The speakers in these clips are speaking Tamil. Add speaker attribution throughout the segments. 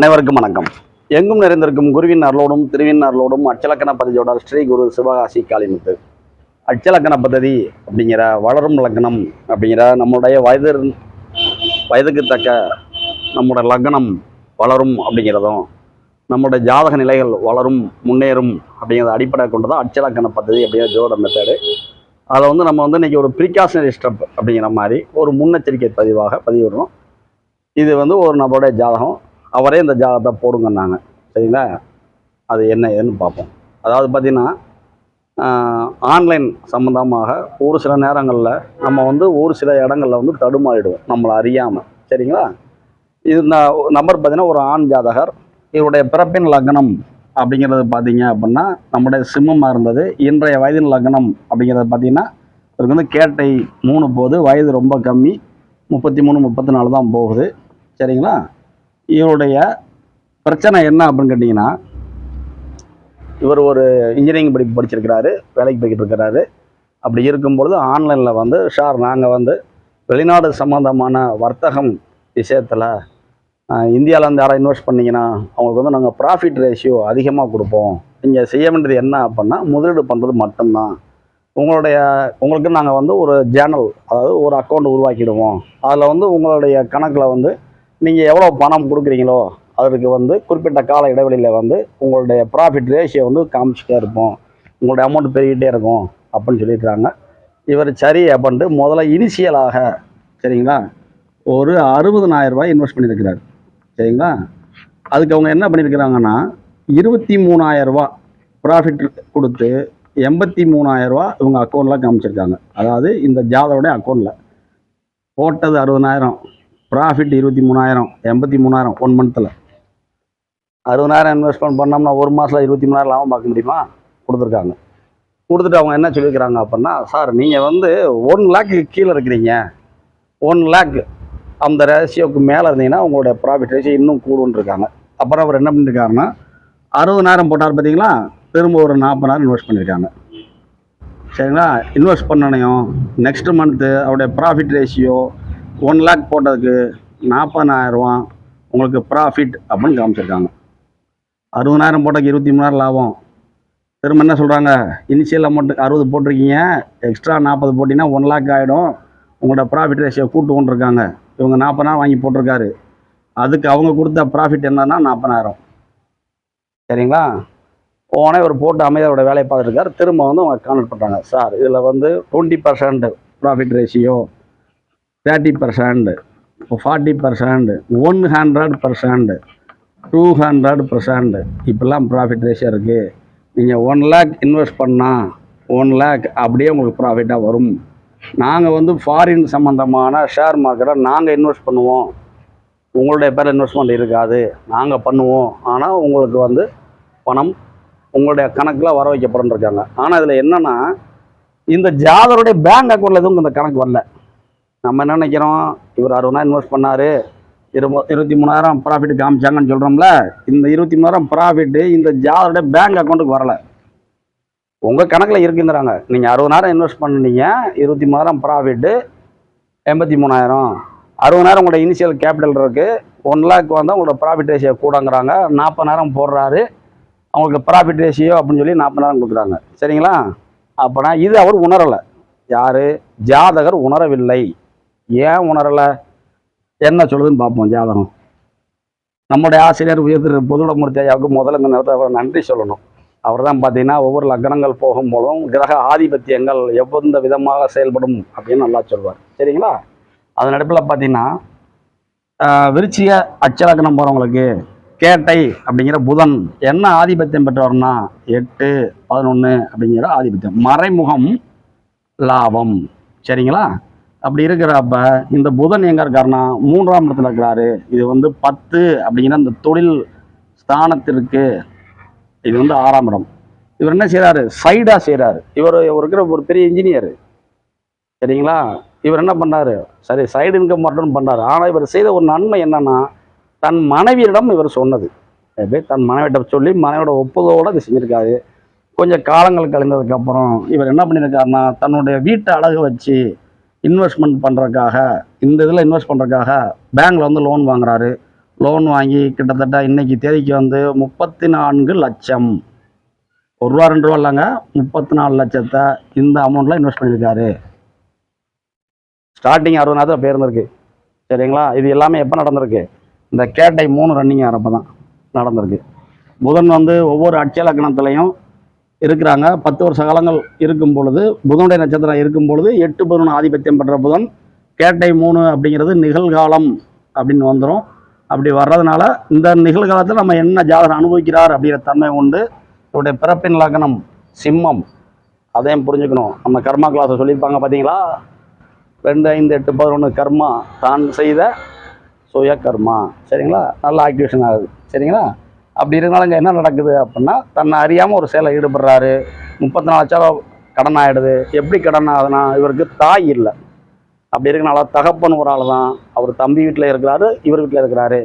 Speaker 1: அனைவருக்கும் வணக்கம். எங்கும் நிறைந்திருக்கும் குருவின் அருளோடும் திருவின் அருளோடும் அச்சலக்கண பததியோட ஸ்ரீ குரு சிவகாசி காளிமுத்து. அச்சலக்கண பததி அப்படிங்கிற வளரும் லக்னம் அப்படிங்கிற நம்மளுடைய வயது வயதுக்கு தக்க நம்முடைய லக்னம் வளரும் அப்படிங்கிறதும் நம்மளுடைய ஜாதக நிலைகள் வளரும் முன்னேறும் அப்படிங்கிறத அடிப்படை கொண்டு தான் அச்சலக்கண பததி அப்படிங்கிற ஜோட மெத்தடு அதை வந்து நம்ம வந்து இன்றைக்கி ஒரு ப்ரிகாஷனரி ஸ்டெப் அப்படிங்கிற மாதிரி ஒரு முன்னெச்சரிக்கை பதிவாக பதிவிடுறோம். இது வந்து ஒரு நபருடைய ஜாதகம். அவரே இந்த ஜாதகத்தை போடுங்கன்னாங்க. சரிங்களா? அது என்ன ஏதுன்னு பார்ப்போம். அதாவது பார்த்திங்கன்னா ஆன்லைன் சம்மந்தமாக ஒரு சில நேரங்களில் நம்ம வந்து ஒரு சில இடங்களில் வந்து தடுமாறிடுவோம் நம்மளை அறியாமல் சரிங்களா? இது இந்த நம்பர் பார்த்திங்கன்னா ஒரு ஆண் ஜாதகர் இவருடைய பிறப்பின் லக்னம் அப்படிங்கிறது பார்த்தீங்க அப்படின்னா நம்முடைய சிம்மமாக இருந்தது இன்றைய வயதின் லக்னம் அப்படிங்கிறது பார்த்தீங்கன்னா இவருக்கு வந்து கேட்டை மூணு போகுது வயது ரொம்ப கம்மி முப்பத்தி மூணு முப்பத்தி நாலு தான் போகுது. சரிங்களா? இவருடைய பிரச்சனை என்ன அப்படின்னு கேட்டிங்கன்னா இவர் ஒரு இன்ஜினியரிங் படிப்பு படிச்சிருக்கிறாரு வேலைக்கு போய்கிட்டு இருக்கிறாரு. அப்படி இருக்கும்பொழுது ஆன்லைனில் வந்து ஷார் நாங்கள் வந்து வெளிநாடு சம்மந்தமான வர்த்தகம் விஷயத்தில் இந்தியாவிலேருந்து யாரை யாராவது இன்வெஸ்ட் பண்ணிங்கன்னா அவங்களுக்கு வந்து நாங்கள் ப்ராஃபிட் ரேஷியோ அதிகமாக கொடுப்போம். நீங்கள் செய்ய வேண்டியது என்ன அப்படின்னா முதலீடு பண்ணுறது மட்டும்தான். உங்களுடைய உங்களுக்கு நாங்கள் வந்து ஒரு ஜேனல் அதாவது ஒரு அக்கௌண்ட் உருவாக்கிடுவோம். அதில் வந்து உங்களுடைய கணக்கில் வந்து நீங்கள் எவ்வளோ பணம் கொடுக்குறீங்களோ அதற்கு வந்து குறிப்பிட்ட கால இடைவெளியில் வந்து உங்களுடைய ப்ராஃபிட் ரேஷியோ வந்து காமிச்சிட்டே இருப்போம். உங்களுடைய அமௌண்ட் பெருகிட்டே இருக்கும் அப்படின்னு சொல்லியிருக்காங்க இவர் சரி அப்படின்ட்டு முதல்ல இனிஷியலாக சரிங்களா? ஒரு அறுபதனாயிரம் ரூபாய் இன்வெஸ்ட் பண்ணியிருக்கிறார். சரிங்களா? அதுக்கு அவங்க என்ன பண்ணியிருக்கிறாங்கன்னா இருபத்தி மூணாயிரம் ரூபா ப்ராஃபிட் கொடுத்து எண்பத்தி மூணாயிரம் ரூபா இவங்க அக்கௌண்ட்டில் காமிச்சிருக்காங்க. அதாவது இந்த ஜாதோடைய அக்கௌண்ட்டில் போட்டது அறுபதாயிரம் ப்ராஃபிட் இருபத்தி மூணாயிரம் எண்பத்தி மூணாயிரம் ஒன் மந்த்தில் அறுபதாயிரம் இன்வெஸ்ட்மெண்ட் பண்ணோம்னா ஒரு மாதத்தில் இருபத்தி மூணாயிரம் லாபம் பார்க்க முடியுமா? கொடுத்துருக்காங்க. கொடுத்துட்டு அவங்க என்ன சொல்லியிருக்கிறாங்க அப்படின்னா சார் நீங்கள் வந்து ஒன் லேக்கு கீழே இருக்கிறீங்க. ஒன் லேக் அந்த ரேஷியோக்கு மேலே இருந்தீங்கன்னா உங்களோட ப்ராஃபிட் ரேஷியோ இன்னும் கூடுன்னு இருக்காங்க. அப்புறம் அவர் என்ன பண்ணியிருக்காருன்னா அறுபதாயிரம் போட்டார் பார்த்தீங்களா திரும்ப ஒரு நாற்பதாயிரம் இன்வெஸ்ட் பண்ணியிருக்காங்க சரிங்களா? இன்வெஸ்ட் பண்ணனையும் நெக்ஸ்ட் மந்த்து அவருடைய ப்ராஃபிட் ரேஷியோ ஒன் லேக் போட்டதுக்கு நாற்பதாயிரரூவா உங்களுக்கு ப்ராஃபிட் அப்படின்னு காமிச்சிருக்காங்க. அறுபதாயிரம் போட்டதுக்கு இருபத்தி மூணாயிரம் லாபம். திரும்ப என்ன சொல்கிறாங்க இனிஷியல் அமௌண்ட் அறுபது போட்டிருக்கீங்க. எக்ஸ்ட்ரா நாற்பது போட்டிங்கன்னா ஒன் லேக் ஆகிடும் உங்களோட ப்ராஃபிட் ரேஷியோ கூட்டு கொண்டு இருக்காங்க இவங்க நாற்பதாயிரம் வாங்கி போட்டிருக்காரு. அதுக்கு அவங்க கொடுத்த ப்ராஃபிட் என்னன்னா நாற்பதாயிரம் சரிங்களா? போனே ஒரு போட்டு அமைதியோட வேலையை பார்த்துருக்காரு திரும்ப வந்து அவங்க கான்வெர்ட் பண்ணுறாங்க சார் இதில் வந்து twenty percent profit ratio thirty percent forty percent one hundred percent two hundred percent இப்படிலாம் ப்ராஃபிட் ரேஷியோ இருக்குது நீங்கள் ஒன் லேக் இன்வெஸ்ட் பண்ணால் ஒன் லேக் அப்படியே உங்களுக்கு ப்ராஃபிட்டாக வரும். நாங்கள் வந்து ஃபாரின் சம்மந்தமான ஷேர் மார்க்கெட்டை நாங்கள் இன்வெஸ்ட் பண்ணுவோம். உங்களுடைய பேரில் இன்வெஸ்ட்மெண்ட் இருக்காது. நாங்கள் பண்ணுவோம். ஆனால் உங்களுக்கு வந்து பணம் உங்களுடைய கணக்கில் வர வைக்கப்படும் இருக்காங்க. ஆனால் இதில் என்னென்னா இந்த ஜாதருடைய பேங்க் அக்கௌண்ட்டில் எதுவும் இந்த கணக்கு வரல. நம்ம என்ன நினைக்கிறோம்? இவர் அறுபதாயிரம் இன்வெஸ்ட் பண்ணார். இருபது இருபத்தி மூணாயிரம் ப்ராஃபிட் காமிச்சாங்கன்னு சொல்கிறோம்ல இந்த இருபத்தி மூணாயிரம் ப்ராஃபிட்டு இந்த ஜாதருடைய பேங்க் அக்கௌண்ட்டுக்கு வரல. உங்கள் கணக்கில் இருக்குங்கிறாங்க. நீங்கள் அறுபதாயிரம் இன்வெஸ்ட் பண்ணீங்க இருபத்தி மூணாயிரம் ப்ராஃபிட்டு எண்பத்தி மூணாயிரம். அறுபதாயிரம் உங்களோட இனிஷியல் கேபிட்டல் இருக்குது ஒன் லேக் வந்தால் உங்களோட ப்ராஃபிட் ரேஷியோ கூடங்கிறாங்க. நாற்பதாயிரம் போடுறாரு. அவங்களுக்கு ப்ராஃபிட் ரேஷியோ அப்படின்னு சொல்லி நாற்பதாயிரம் கொடுக்குறாங்க. சரிங்களா? அப்போனா இது அவர் உணரலை. யார்? ஜாதகர் உணரவில்லை. ஏன் உணரலை? என்ன சொல்லுதுன்னு பார்ப்போம் ஜாதகம். நம்முடைய ஆசிரியர் உயர் திரு பொதுடமூர்த்தி ஐயாவுக்கு முதல்ல இந்த நேரத்தை அவர் நன்றி சொல்லணும். அவர் தான் பார்த்தீங்கன்னா ஒவ்வொரு லக்னங்கள் போகும்போதும் கிரக ஆதிபத்தியங்கள் எவ்வந்த விதமாக செயல்படும் அப்படின்னு நல்லா சொல்வார். சரிங்களா? அதன் அடிப்பில் பார்த்தீங்கன்னா ஆஹ், விருச்சிக அச்சலக்கணம் போகிறவங்களுக்கு கேட்டை அப்படிங்கிற புதன் என்ன ஆதிபத்தியம் பெற்றவர்னா எட்டு பதினொன்று அப்படிங்கிற ஆதிபத்தியம். மறைமுகம் லாபம். சரிங்களா? அப்படி இருக்கிறப்ப இந்த புதன் எங்கே இருக்காருன்னா மூன்றாம் இடத்துல இருக்கிறாரு. இது வந்து பத்து அப்படிங்கிற அந்த தொழில் ஸ்தானத்திற்கு இது வந்து ஆறாம் இடம். இவர் என்ன செய்கிறாரு சைடாக செய்கிறாரு இவர் இருக்கிற ஒரு பெரிய இன்ஜினியர் சரிங்களா? இவர் என்ன பண்ணார்? சரி சைடு இன்கம் மட்டும் பண்ணாரு. ஆனால் இவர் செய்த ஒரு நன்மை என்னன்னா தன் மனைவியிடம் இவர் சொன்னது. தன் மனைவியிடம் சொல்லி மனைவியோட ஒப்புதோடு இது செஞ்சுருக்காரு. கொஞ்சம் காலங்கள் கழிந்ததுக்கப்புறம் இவர் என்ன பண்ணியிருக்காருன்னா தன்னுடைய வீட்டை அழகு வச்சு இன்வெஸ்ட்மெண்ட் பண்ணுறதுக்காக இந்த இதில் இன்வெஸ்ட் பண்ணுறதுக்காக பேங்க்கில் வந்து லோன் வாங்குறாரு. லோன் வாங்கி கிட்டத்தட்ட இன்னைக்கு தேதிக்கு வந்து முப்பத்தி நான்கு லட்சம். ஒரு ரூபா ரெண்டு ரூபா இல்லைங்க முப்பத்தி நாலு லட்சத்தை இந்த அமௌண்ட்டில் இன்வெஸ்ட் பண்ணியிருக்காரு. ஸ்டார்டிங் அறுபதாயிரத்தில் போயிருந்திருக்கு சரிங்களா? இது எல்லாமே எப்போ நடந்திருக்கு? இந்த கேட்டை மூணு ரன்னிங் ஆகிறப்ப தான் நடந்திருக்கு. புதன் வந்து ஒவ்வொரு அட்சய இருக்கிறாங்க. பத்து வருஷ காலங்கள் இருக்கும் பொழுது புதனுடைய நட்சத்திரம் இருக்கும் பொழுது எட்டு புதன் ஆதிபத்தியம் பெற்ற புதன் கேட்டை மூணு அப்படிங்கிறது நிகழ்காலம் அப்படின்னு வந்துடும் அப்படி வர்றதுனால இந்த நிகழ்காலத்தில் நம்ம என்ன ஜாதகம் அனுபவிக்கிறார் அப்படிங்கிற தன்மை உண்டு. இவருடைய பிறப்பின் லக்னம் சிம்மம். அதையும் புரிஞ்சுக்கணும். நம்ம கர்மா கிளாஸை சொல்லியிருப்பாங்க பார்த்தீங்களா ரெண்டு ஐந்து எட்டு பதினொன்று கர்மா தான் செய்த சுய கர்மா சரிங்களா? நல்ல ஆக்டிவேஷன் ஆகுது. சரிங்களா? அப்படி இருந்தாலும் இங்கே என்ன நடக்குது அப்படின்னா தன்னை அறியாமல் ஒரு செயலை ஈடுபடுறாரு. முப்பத்தி நாலு லட்சம் கடன் ஆகிடுது எப்படி கடன் ஆகுதுன்னா இவருக்கு தாய் இல்லை. அப்படி இருக்கனால தகப்பன் ஒரு ஆள் தான். அவர் தம்பி வீட்டில் இருக்கிறாரு இவர் வீட்டில் இருக்கிறாரு.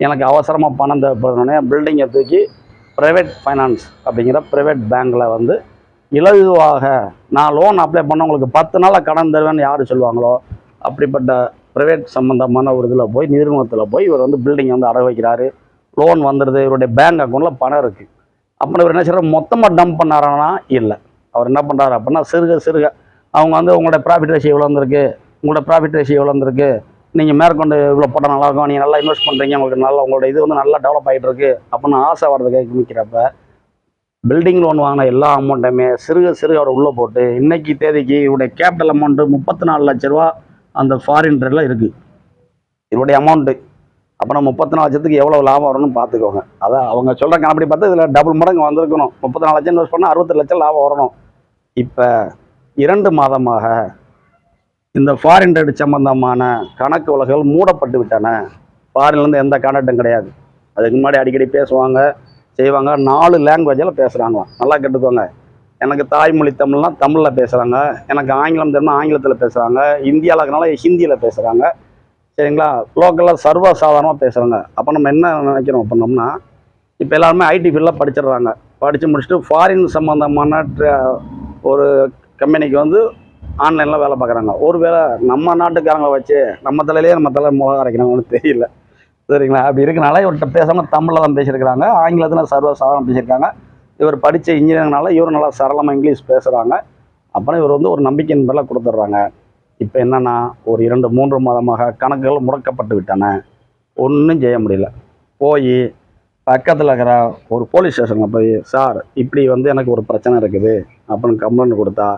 Speaker 1: எனக்கு அவசரமாக பணம் தேவைப்படுறோன்னே பில்டிங்கை தூக்கி ப்ரைவேட் ஃபைனான்ஸ் அப்படிங்கிற ப்ரைவேட் பேங்க்கில் வந்து இலகுவாக நான் லோன் அப்ளை பண்ண உங்களுக்கு பத்து நாளில் கடன் தருவேன்னு யார் சொல்லுவாங்களோ அப்படிப்பட்ட ப்ரைவேட் சம்மந்தமான ஒரு இதில் போய் நிறுவனத்தில் போய் இவர் வந்து பில்டிங்கை வந்து அடகு வைக்கிறாரு. லோன் வந்துடுது இவருடைய பேங்க் அக்கௌண்ட்டில் பணம் இருக்குது அப்புறம் இவர் என்ன செய்கிறார் மொத்தமாக டம்ப் பண்ணாரானா? இல்லை. அவர் என்ன பண்ணுறாரு அப்படின்னா சிறுக சிறுக அவங்க வந்து உங்களோட ப்ராஃபிட் ரேஷியோ எவ்வளோ வந்திருக்கு? உங்களோட ப்ராஃபிட் ரேஷியோ எவ்வளோ வந்திருக்கு? நீங்கள் மேற்கொண்டு இவ்வளோ போட்டால் நல்லாயிருக்கும் நீங்கள் நல்லா இன்வெஸ்ட் பண்ணுறீங்க உங்களுக்கு நல்லா உங்களோட இது வந்து நல்லா டெவலப் ஆகிட்டு இருக்கு அப்படின்னு ஆசை வர்றதுக்கு நிற்கிறப்ப பில்டிங் லோன் வாங்கின எல்லா அமௌண்ட்டையுமே சிறுக சிறுக அவர் உள்ளே போட்டு இன்னைக்கு தேதிக்கு இவருடைய கேபிட்டல் அமௌண்ட்டு முப்பத்தி நாலு லட்ச ரூபா அந்த ஃபாரின் இருக்குது இவருடைய அமௌண்ட்டு அப்போ நம்ம முப்பத்தி நாலு லட்சத்துக்கு எவ்வளோ லாபம் வரும்னு பார்த்துக்கோங்க. அதான் அவங்க சொல்கிற கணப்படி பார்த்தா இதில் டபுள் மடங்கு வந்திருக்கணும். முப்பத்தி நாலு லட்சம் இன்வெஸ்ட் பண்ணால் அறுபத்தி லட்சம் லாபம் வரணும். இப்போ இரண்டு மாதமாக இந்த ஃபாரின் ட்ரேட் சம்பந்தமான கணக்கு வழக்குகள் மூடப்பட்டு விட்டன. ஃபாரின்லேருந்து எந்த கான்டாக்டும் கிடையாது. அதுக்கு முன்னாடி அடிக்கடி பேசுவாங்க செய்வாங்க. நாலு லாங்குவேஜில் பேசுகிறாங்களாம் நல்லா கேட்டுக்கோங்க. எனக்கு தாய்மொழி தமிழ்னால் தமிழில் பேசுகிறாங்க எனக்கு ஆங்கிலம் தெரியும்னா ஆங்கிலத்தில் பேசுகிறாங்க இந்தியாவில் இருக்கிறனால ஹிந்தியில் பேசுகிறாங்க சரிங்களா? லோக்கலில் சர்வ சாதாரணமாக பேசுகிறாங்க அப்போ நம்ம என்ன நினைக்கிறோம் பண்ணோம்னா இப்போ எல்லாருமே ஐடி ஃபீல்டில் படிச்சிடுறாங்க. படித்து முடிச்சுட்டு ஃபாரின் சம்மந்தமான ஒரு கம்பெனிக்கு வந்து ஆன்லைனில் வேலை பார்க்குறாங்க. ஒரு வேலை நம்ம நாட்டுக்காரங்களை வச்சு நம்ம தலையிலேயே நம்ம தலை மிளகா அரைக்கிறாங்கன்னு தெரியல. சரிங்களா? அப்படி இருக்கனால இவர்கிட்ட பேசாமல் தமிழில் தான் பேசியிருக்கிறாங்க. ஆங்கிலத்தில் சர்வ சாதாரணம் பேசியிருக்காங்க. இவர் படித்த இன்ஜினியரிங்னால இவர் நல்லா சரளமாக இங்கிலீஷ் பேசுகிறாங்க அப்புறம் இவர் வந்து ஒரு நம்பிக்கையின் மேலே கொடுத்துட்றாங்க. இப்போ என்னன்னா ஒரு இரண்டு மூன்று மாதமாக கணக்குகள் முடக்கப்பட்டு விட்டன. ஒன்றும் செய்ய முடியல. போய் பக்கத்தில் இருக்கிற ஒரு போலீஸ் ஸ்டேஷனில் போய் சார் இப்படி வந்து எனக்கு ஒரு பிரச்சனை இருக்குது. அப்படின்னு கம்ப்ளைண்ட் கொடுத்தா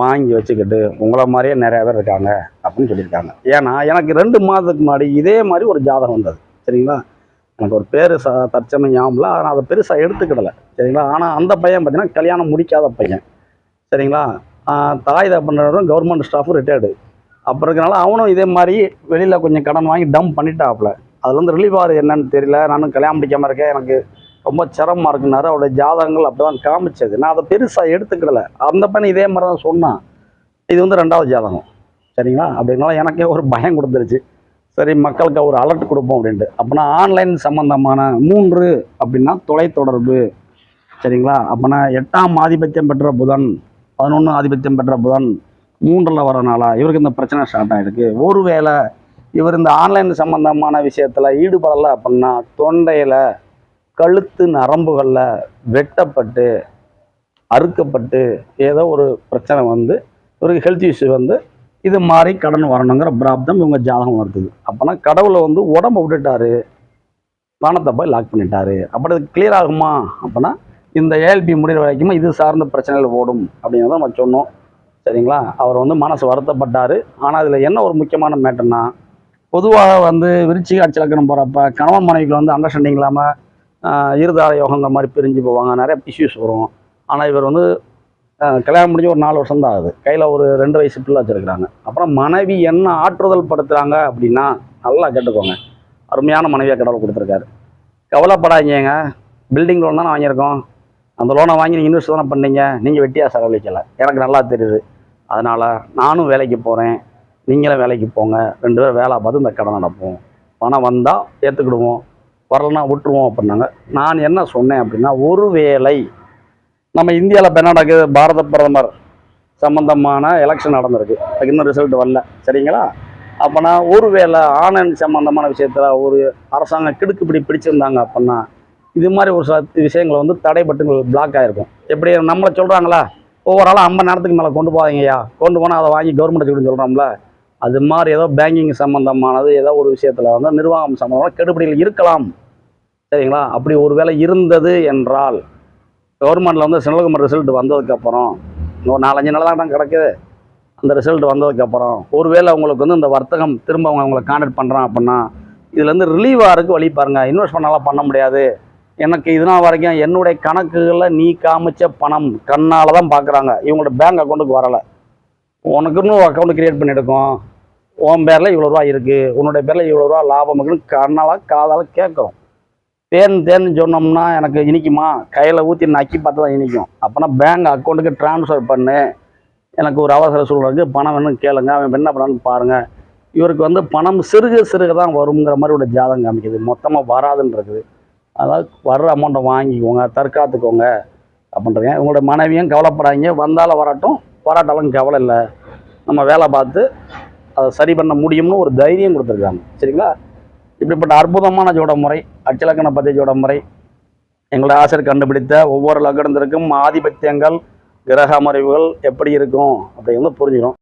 Speaker 1: வாங்கி வச்சுக்கிட்டு உங்களை மாதிரியே நிறையா பேர் இருக்காங்க அப்படின்னு சொல்லியிருக்காங்க. ஏன்னா எனக்கு ரெண்டு மாதத்துக்கு முன்னாடி இதே மாதிரி ஒரு ஜாதகம் வந்தது. சரிங்களா? எனக்கு ஒரு பேர் ச தற்சமயம் ஞாபகம்ல இல்லை. ஆனால் அதை பெருசாக எடுத்துக்கிடலை. சரிங்களா? ஆனால் அந்த பையன் பார்த்தீங்கன்னா கல்யாணம் முடிக்காத பையன். சரிங்களா? தாய் தகப்பனரும் கவர்மெண்ட் ஸ்டாஃபும் ரிட்டையர்டு அப்புறம் இருக்கிறனால அவனும் இதே மாதிரி வெளியில் கொஞ்சம் கடன் வாங்கி டம்ப் பண்ணிட்டாப்புல. அதுல வந்து ரிலீவ் ஆகுது என்னன்னு தெரியல. நானும் கல்யாணம் முடிக்காமல் இருக்கேன். எனக்கு ரொம்ப சிரமமாக இருக்குனாரு அவருடைய ஜாதகங்கள் அப்படி தான் காமிச்சது. நான் அதை பெருசாக எடுத்துக்கிடலை அந்த பையன் இதே மாதிரி தான் சொன்னான் இது வந்து ரெண்டாவது ஜாதகம். சரிங்களா? அப்படின்னால எனக்கே ஒரு பயம் கொடுத்துருச்சு. சரி மக்களுக்கு ஒரு அலர்ட் கொடுப்போம் அப்படின்ட்டு. அப்போனா ஆன்லைன் சம்மந்தமான மூன்று அப்படின்னா தொலைத்தொடர்பு. சரிங்களா? அப்போனா எட்டாம் ஆதிபத்தியம் பெற்ற புதன் பதினொன்று ஆதிபத்தியம் பெற்ற புதன் மூன்றில் வரனால இவருக்கு இந்த பிரச்சனை ஸ்டார்ட் ஆகிருக்கு ஒருவேளை இவர் இந்த ஆன்லைன் சம்மந்தமான விஷயத்தில் ஈடுபடலை அப்படின்னா தொண்டையில் கழுத்து நரம்புகளில் வெட்டப்பட்டு அறுக்கப்பட்டு ஏதோ ஒரு பிரச்சனை வந்து இவருக்கு ஹெல்த் இஷ்யூ வந்து இது மாதிரி கடன் வரணுங்கிற பிராப்தம் இவங்க ஜாதகம் வருது அப்போனா கடவுளை வந்து உடம்ப விட்டுட்டாரு. பணத்தை போய் லாக் பண்ணிட்டாரு. அப்படி அது கிளியர் ஆகுமா? அப்படின்னா இந்த ஏஎல்பி முடிகிற வரைக்கும் இது சார்ந்த பிரச்சனைகள் ஓடும் அப்படிங்கிறத நம்ம சொன்னோம். சரிங்களா? அவர் வந்து மனசு வருத்தப்பட்டார். ஆனால் அதில் என்ன ஒரு முக்கியமான மேட்டர்னா பொதுவாக வந்து விருச்சிக அச்சலக்கணம் போகிறப்ப கணவன் மனைவிக்கு வந்து அண்டர்ஸ்டாண்டிங் இல்லாமல் இருதார யோகங்கிற மாதிரி பிரிஞ்சு போவாங்க. நிறைய இஷ்யூஸ் வரும். ஆனால் இவர் வந்து கல்யாணம் முடிஞ்சு ஒரு நாலு வருஷம் தான் ஆகுது. கையில் ஒரு ரெண்டு வயசு பிள்ளை வச்சுருக்கிறாங்க. அப்புறம் மனைவி என்ன ஆற்றுதல் படுத்துகிறாங்க அப்படின்னா நல்லா கேட்டுக்கோங்க. அருமையான மனைவியாக கடவுள் கொடுத்துருக்காரு. கவலைப்படாதீங்க பில்டிங் லோன் தான் வாங்கியிருக்கோம். அந்த லோனை வாங்கி நீங்கள் இன்வெஸ்ட் தானே பண்ணீங்க. நீங்கள் வெட்டியாக செலவழிக்கலை. எனக்கு நல்லா தெரியுது. அதனால் நானும் வேலைக்கு போகிறேன் நீங்களும் வேலைக்கு போங்க. ரெண்டு பேரும் வேலை பார்த்து இந்த கடன் நடப்போம். பணம் வந்தால் ஏற்றுக்கிடுவோம் வரலன்னா விட்டுருவோம் அப்படின்னாங்க. நான் என்ன சொன்னேன் அப்படின்னா ஒரு வேளை நம்ம இந்தியாவில் இப்போ என்ன நடக்குது? பாரத பிரதமர் சம்பந்தமான எலெக்ஷன் நடந்திருக்கு. அதுக்கு இன்னும் ரிசல்ட் வரல. சரிங்களா? அப்போனா ஒருவேளை ஆனன் சம்பந்தமான விஷயத்தில் ஒரு அரசாங்கம் கிடுக்குப்பிடி பிடிச்சிருந்தாங்க அப்படின்னா இது மாதிரி ஒரு சில விஷயங்கள் வந்து தடைப்பட்டு பிளாக் ஆகிருக்கும் எப்படி நம்மளை சொல்கிறாங்களா ஒவ்வொரு ஆளும் ஐம்பது நேரத்துக்கு மேலே கொண்டு போகாதீங்கய்யா. கொண்டு போனால் அதை வாங்கி கவர்மெண்ட் சொல்லி சொல்கிறோம்ல அது மாதிரி ஏதோ பேங்கிங் சம்மந்தமானது ஏதோ ஒரு விஷயத்தில் வந்து நிர்வாகம் சம்மந்தமான கெடுபடிகள் இருக்கலாம். சரிங்களா? அப்படி ஒரு வேளை இருந்தது என்றால் கவர்மெண்ட்டில் வந்து செல்வகுமார் ரிசல்ட் வந்ததுக்கப்புறம் இன்னொரு நாலஞ்சு நாள் தான் கிடக்குது. அந்த ரிசல்ட் வந்ததுக்கப்புறம் ஒருவேளை உங்களுக்கு வந்து இந்த வர்த்தகம் திரும்ப அவங்க அவங்களை கான்டாக்ட் பண்ணுறான் அப்படின்னா இதுலேருந்து ரிலீவ் ஆகிறதுக்கு வழி பாருங்கள் இன்வெஸ்ட் பண்ணாலாம் பண்ண முடியாது. எனக்கு இதனால் வரைக்கும் என்னுடைய கணக்குகளில் நீ காமிச்ச பணம் கண்ணால் தான் பார்க்குறாங்க இவங்களோட பேங்க் அக்கௌண்ட்டுக்கு வரலை. உனக்குன்னு ஒரு அக்கௌண்ட் க்ரியேட் பண்ணியிருக்கோம். உன் பேரில் இவ்வளோ ரூபா இருக்குது உன்னுடைய பேரில் இவ்வளோ ரூபா லாபம் இருக்குன்னு கண்ணால் காதால் கேட்குறோம். தேன் தேன் சொன்னோம்னா எனக்கு இனிக்குமா? கையில் ஊற்றி நக்கி பார்த்து தான் இனிக்கும். அப்போனா பேங்க் அக்கௌண்ட்டுக்கு ட்ரான்ஸ்ஃபர் பண்ணு. எனக்கு ஒரு அவசர சூழ்நிலைக்கு பணம் வேணும் கேளுங்க. அவன் என்ன பண்ணான்னு பாருங்கள் இவருக்கு வந்து பணம் சிறுக சிறுக தான் வருங்கிற மாதிரி ஒரு ஜாதகம் காமிக்குது. மொத்தமாக வராதுன்னு இருக்குது. அதாவது வர்ற அமௌண்ட்டை வாங்கிக்கோங்க தற்காத்துக்கோங்க அப்படின்றீங்க. உங்களோட மனைவியும் கவலைப்படாதீங்க. வந்தாலும் வரட்டும். வராட்டாலும் கவலை இல்லை. நம்ம வேலை பார்த்து அதை சரி பண்ண முடியும்னு ஒரு தைரியம் கொடுத்துருக்காங்க. சரிங்களா? இப்படிப்பட்ட அற்புதமான ஜோட முறை அச்சலக்கண பத்தி ஜோட முறை எங்களோட ஆசிரியர் கண்டுபிடித்த ஒவ்வொரு லக்னத்திற்கும் ஆதிபத்தியங்கள் கிரக அமர்வுகள் எப்படி இருக்கும் அப்படிங்கிறது புரிஞ்சுக்கணும்.